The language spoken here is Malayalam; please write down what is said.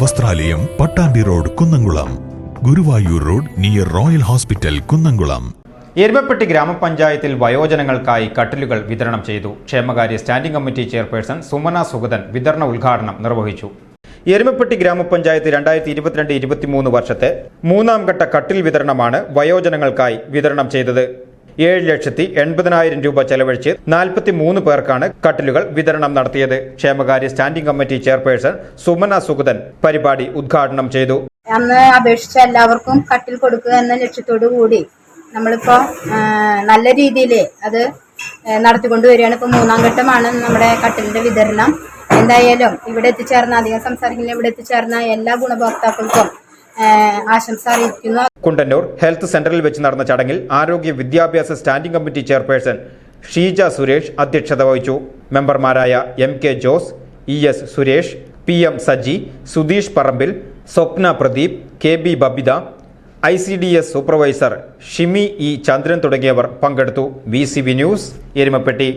വസ്ത്രാലയം Pattambi road Kunnamkulam. Guruvayur road near royal hospital Kunnamkulam. Erumapetty ഗ്രാമപഞ്ചായത്തിൽ വയോജനങ്ങൾക്കായി കട്ടിലുകൾ വിതരണം ചെയ്തു. ക്ഷേമകാര്യ standing committee chairperson Sumana Sugathan വിതരണ ഉദ്ഘാടനം നിർവഹിച്ചു. എരുമപ്പെട്ടി ഗ്രാമപഞ്ചായത്ത് രണ്ടായിരത്തി ഇരുപത്തിരണ്ട് ഇരുപത്തിമൂന്ന് വർഷത്തെ മൂന്നാം ഘട്ട കട്ടിൽ വിതരണമാണ് വയോജനങ്ങൾക്കായി വിതരണം ചെയ്തത്. ഏഴ് ലക്ഷത്തി എൺപതിനായിരം രൂപ ചെലവഴിച്ച് നാൽപ്പത്തി മൂന്ന് പേർക്കാണ് കട്ടിലുകൾ വിതരണം നടത്തിയത്. ക്ഷേമകാര്യ standing committee chairperson Sumana Sugathan പരിപാടി ഉദ്ഘാടനം ചെയ്തു. അന്ന് അപേക്ഷിച്ച എല്ലാവർക്കും കട്ടിൽ കൊടുക്കുക എന്ന ലക്ഷ്യത്തോടു കൂടി നമ്മളിപ്പോ നല്ല രീതിയിൽ അത് നടത്തിക്കൊണ്ടു വരികയാണ്. ഇപ്പൊ മൂന്നാം ഘട്ടമാണ് നമ്മുടെ കട്ടിലിന്റെ വിതരണം. എന്തായാലും ഇവിടെ എത്തിച്ചേർന്ന അധികം സംസാരിക്കുന്ന ഇവിടെ എത്തിച്ചേർന്ന എല്ലാ ഗുണഭോക്താക്കൾക്കും ആശംസ കുണ്ടന്നൂർ ഹെൽത്ത് സെന്ററിൽ വെച്ച് നടന്ന ചടങ്ങിൽ ആരോഗ്യ വിദ്യാഭ്യാസ standing committee chairperson Sheeja Suresh അധ്യക്ഷത വഹിച്ചു. മെമ്പർമാരായ M K Jose E S Suresh P M Saji Sudheesh Parambil Swapna Pradeep K B Babitha I C D S supervisor Shimi E Chandran തുടങ്ങിയവർ പങ്കെടുത്തു. V C V news Erumapetty.